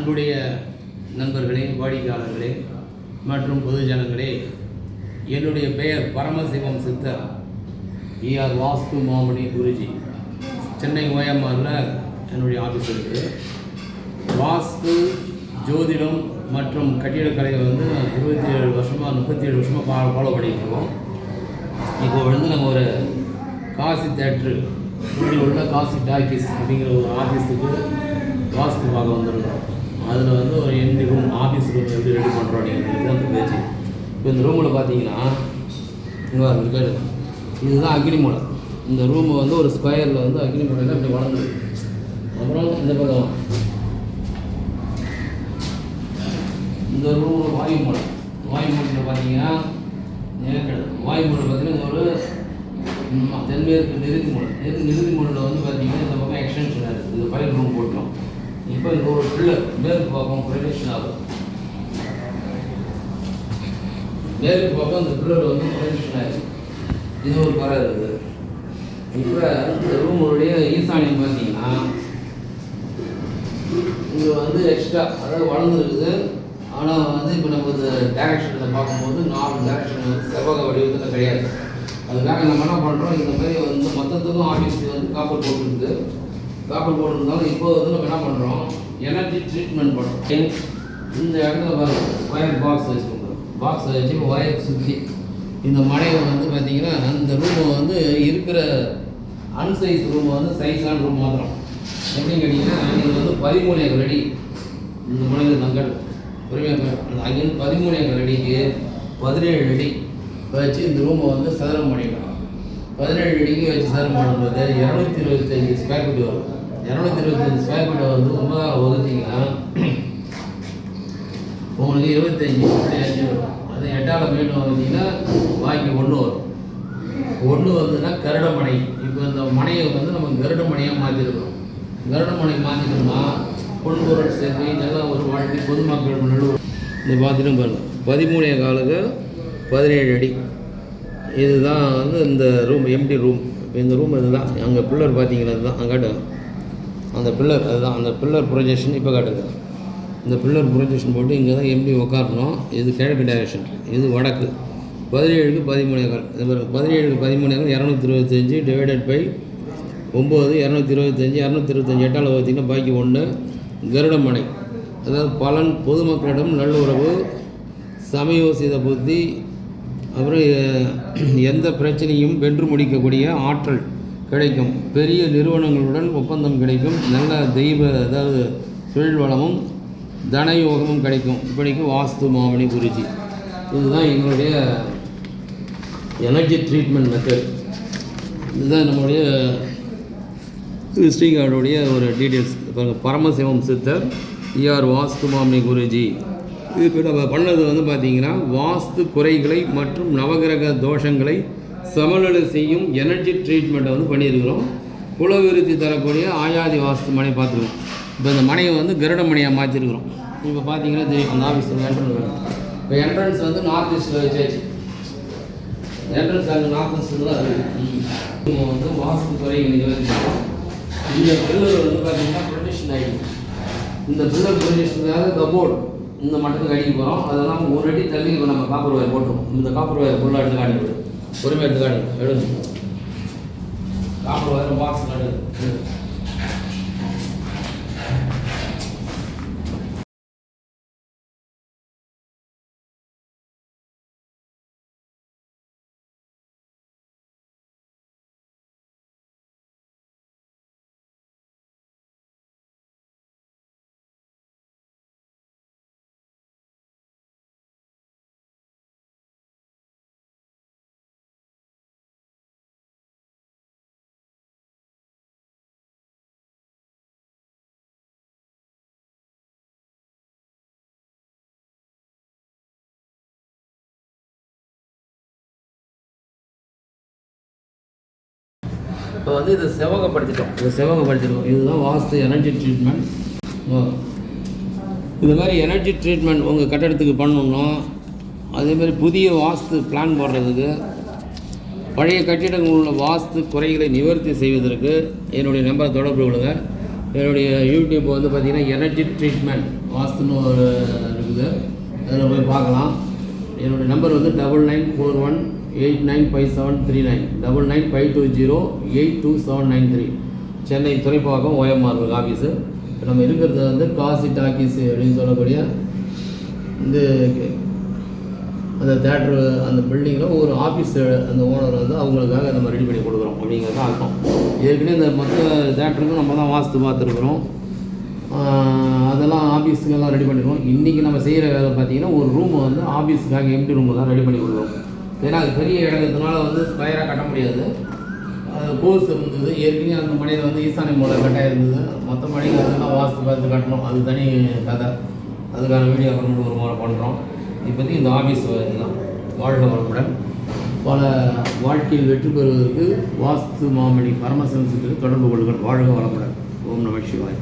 அன்புடைய நண்பர்களே வாடிக்கையாளர்களே மற்றும் பொதுஜனங்களே என்னுடைய பெயர் பரமசிவம் சித்தர் இஆர் வாஸ்து மாமணி குருஜி. சென்னை ஓஎம்ஆரில் என்னுடைய ஆஃபீஸ் இருக்குது வாஸ்து ஜோதிடம் மற்றும் கட்டிடக்கலையை வந்து இருபத்தி ஏழு வருஷமாக முப்பத்தி ஏழு வருஷமாக பா ஃபாலோ பண்ணிட்டு இருக்கோம். இப்போ வந்து நம்ம ஒரு காசி தேட்ரு இப்படி உள்ள காசி டாக்கிஸ் அப்படிங்கிற ஒரு ஆஃபீஸுக்கு வாஸ்து பார்க்க வந்திருக்கிறோம். அதில் வந்து ஒரு எண்டு ரூம் ஆஃபீஸ் ரூம் எப்படி ரெடி பண்ணுறோம் அப்படிங்கிறது அந்த பேச்சு இப்போ இந்த ரூமில் பார்த்தீங்கன்னா இங்கே பாருங்க பேர் இதுதான் அக்னிமூலை இந்த ரூம் வந்து ஒரு ஸ்கொயரில் வந்து அக்னி அப்படி இப்படி வளர்ந்துருக்கு. அப்புறம் இந்த பக்கம். இந்த ரூம் வாயு மூலை. வாயு மூலையில் பார்த்தீங்கன்னா நேர்கடல் வாயு மூலை பார்த்தீங்கன்னா ஒரு தென்மேற்கு நிறுத்தி மூலை. நிறு நிறுத்தி மூலையில் வந்து பார்த்தீங்கன்னா இந்த பக்கம் எக்ஸ்டென்ஷன் இருக்குது இது ஃபைல் ரூம் இப்போ ஒரு பிள்ளை மேற்கு பக்கம் ப்ரொடெக்ஷன் ஆகும் மேற்கு பக்கம் இந்த பிள்ளை வந்து ப்ரொடெக்ஷன் ஆகுது இது ஒரு பறை இருக்குது. இப்போ இந்த ரூமுடைய ஈசானியம் பார்த்தீங்கன்னா இங்கே வந்து எக்ஸ்ட்ரா அதாவது வளர்ந்துருக்குது. ஆனால் வந்து இப்போ நம்ம இந்த டேரக்ஷனில் பார்க்கும்போது நாலு டேரக்ஷன் வந்து செவ்வக வடிவத்தில் கிடையாது. அதுக்காக நம்ம என்ன பண்ணுறோம் இந்த மாதிரி வந்து மொத்தத்துக்கும் ஆஃபீஸ் வந்து காப்பர் போட்டுருக்கு. காப்பர் போட்டிருந்தாலும் இப்போ வந்து நம்ம என்ன பண்ணுறோம் எனர்ஜி ட்ரீட்மெண்ட் பண்ணுறோம் இந்த இடத்துல பாருங்க ஒயர் பாக்ஸ் வச்சுக்கோங்க பாக்ஸ் வச்சு ஒயர் சுற்றி இந்த மனையை வந்து பார்த்தீங்கன்னா இந்த ரூமை வந்து இருக்கிற அன்சைஸ் ரூம் வந்து சைஸான ரூம் மாத்திரம். எப்படின்னு கேட்டிங்கன்னா இது வந்து பதிமூணு ஏக்கர் அடி. இந்த மனித நங்கல் பொறுமையாக அங்கேருந்து பதிமூணு ஏக்கர் அடிக்கு பதினேழு அடி வச்சு இந்த ரூமை வந்து சதுரம் பண்ணிக்கலாம் பதினேழு அடிக்கு வச்சு சதுரம் பண்ணும்போது இரநூத்தி இருபத்தஞ்சி ஸ்கொயர் ஃபீட் வரும். இரநூத்தி இருபத்தஞ்சி ஸ்கொயர் ஃபீட்டை வந்து ஒன்பதாம் வகுத்தீங்கன்னா உங்களுக்கு இருபத்தஞ்சி புள்ளி அஞ்சு வரும். அது எட்டால் மீண்டும் வந்தீங்கன்னா வாங்கி ஒன்று வரும். ஒன்று வந்துன்னா கருடமனை. இப்போ இந்த மனையை வந்து நம்ம கருடமனையாக மாற்றிருக்கிறோம் கருடமனை மாற்றிட்டோம்னா பொன்பொருள் சேர்க்கை நல்லா ஒரு வாழ்க்கை பொதுமக்கள் நடுவு இந்த பார்த்துட்டு பாருங்க. பதிமூணே காலுக்கு பதினேழு அடி. இதுதான் வந்து இந்த ரூம் எம்டி ரூம் இந்த ரூம் இதுதான். அங்கே பில்லர் பார்த்தீங்கன்னா இதுதான். அங்கே அந்த பில்லர் அதுதான் அந்த பில்லர் ப்ரொஜெக்ஷன் இப்போ காட்டுது. இந்த பில்லர் ப்ரொஜெக்ஷன் போட்டு இங்கே தான் எப்படி உட்காரணும் இது கிழக்கு டைரக்ஷன் இது வடக்கு. பதினேழுக்கு பதிமூணு ஏக்கர் இது மாதிரி பதினேழுக்கு பதிமூணு ஏக்கர் இரநூத்தி இருபத்தஞ்சி டிவைடட் பை ஒம்பது இரநூத்தி இருபத்தஞ்சி இரநூத்தி இருபத்தஞ்சி எட்டால் பார்த்தீங்கன்னா பாக்கி ஒன்று கருடமனை அதாவது பலன் பொதுமக்களிடம் நல்லுறவு சமயோசித புத்தி அப்புறம் எந்த பிரச்சனையும் வென்று முடிக்கக்கூடிய ஆற்றல். கிடைக்கும். பெரிய நிறுவனங்களுடன் ஒப்பந்தம் கிடைக்கும். நல்ல தெய்வ அதாவது தொழில் வளமும் தனயோகமும் கிடைக்கும். இப்படிக்கு வாஸ்து மாமணி குருஜி. இதுதான் எங்களுடைய எனர்ஜி ட்ரீட்மெண்ட் மெத்தட் இதுதான் நம்மளுடைய விசிட்டிங் கார்டுடைய ஒரு டீட்டெயில்ஸ் பாருங்க பரமசிவம் சித்தர் இஆர் வாஸ்து மாமணி குருஜி. இப்போ நம்ம பண்ணது வந்து பார்த்தீங்கன்னா வாஸ்து குறைகளை மற்றும் நவகிரக தோஷங்களை சமநிலை செய்யும் எனர்ஜி ட்ரீட்மெண்ட்டை வந்து பண்ணியிருக்கிறோம். குலவிருத்தி தரக்கூடிய ஆயாதி வாஸ்து மனை பார்த்துருக்கோம். இப்போ இந்த மனையை வந்து கருட மனையாக மாற்றிருக்கிறோம். இப்போ பார்த்தீங்கன்னா தெரியும் அந்த ஆஃபீஸ் என்ட்ரன்ஸ் இப்போ என்ட்ரன்ஸ் வந்து நார்த் ஈஸ்ட்டில் வச்சாச்சு. என்ட்ரன்ஸ் அங்கே நார்த் ஈஸ்ட்டில் தான் இருக்குது நம்ம வந்து வாஸ்து துறை நிகழ்ச்சிக்கிறோம் இந்த பில்லர் வந்து பார்த்தீங்கன்னா ப்ரொடெக்ஷன் ஆகிடும் இந்த பில்லர் ப்ரொடெக்ஷனுக்காக கபோர்டு இந்த மட்டத்துக்கு அடிக்க போகிறோம் அதெல்லாம் ஒரு அடி தள்ளி இப்போ நம்ம காப்பர் வயர் போட்டுருவோம். இந்த காப்பர் வயர் ஃபுல்லாக எடுத்து காட்டிவிடு பொறுமையாக எடுத்துக்காடு காட்டுங்க எடுங்க காப்பர் வயர் பாக்ஸ் காட்டு இப்போ வந்து இது செவகப்படுத்திட்டோம். இதை செவகப்படுத்திட்டோம். இதுதான் வாஸ்து எனர்ஜி ட்ரீட்மெண்ட். இது மாதிரி எனர்ஜி ட்ரீட்மெண்ட் உங்கள் கட்டடத்துக்கு பண்ணணும்னா அதேமாதிரி புதிய வாஸ்து பிளான் போடுறதுக்கு பழைய கட்டிடங்கள் உள்ள வாஸ்து குறைகளை நிவர்த்தி செய்வதற்கு என்னுடைய நம்பரை தொடர்பு கொள்ளுங்க. என்னுடைய யூடியூப் வந்து பார்த்திங்கன்னா எனர்ஜி ட்ரீட்மெண்ட் வாஸ்துன்னு ஒரு இருக்குது. அதில் போய் பார்க்கலாம். என்னுடைய நம்பர் வந்து double nine four one eight nine five seven three nine double nine five two zero eight two seven nine three Chennai Thoraipakkam OMR office இப்போ நம்ம இருக்கிறது வந்து காசி டாக்கீஸ் அப்படின்னு சொல்லக்கூடிய இந்த அந்த தேட்ரு அந்த பில்டிங்கில் ஒரு ஆஃபீஸ் அந்த ஓனர் வந்து அவங்களுக்காக நம்ம ரெடி பண்ணி கொடுக்குறோம் அப்படிங்கிறது அர்த்தம். ஏற்கனவே இந்த மொத்த தேட்டருக்கும் நம்ம தான் வாஸ்து பார்த்துருக்குறோம். அதெல்லாம் ஆஃபீஸுக்கெல்லாம் ரெடி பண்ணிடுவோம். இன்றைக்கி நம்ம செய்கிற வேலை பார்த்தீங்கன்னா ஒரு ரூமை வந்து ஆஃபீஸுக்காக எம்டி ரூமை தான் ரெடி பண்ணி கொடுக்குறோம். ஏன்னா அது பெரிய இடங்கிறதுனால வந்து ஸ்கொயராக கட்ட முடியாது. அது கோர்ஸ் இருந்தது. ஏற்கனவே அந்த மனையில் வந்து ஈசானி மூலை கட்டாக இருந்தது. மொத்த மனையில் அதெல்லாம் வாஸ்து பார்த்து கட்டணும். அது தனி கதை. அதுக்கான வீடியோ கொண்டு ஒரு முறை பண்ணுறோம் இப்போதைக்கு இந்த ஆஃபீஸ் இதெல்லாம் வாழ்க வளமுடன். பல வாழ்க்கையில் வெற்றி பெறுவதற்கு வாஸ்து மாமணி பரமசம்சத்தில் தொடர்பு கொள்ளுங்கள். வாழ்க வளமுடன். ஓம் நம சிவாய்.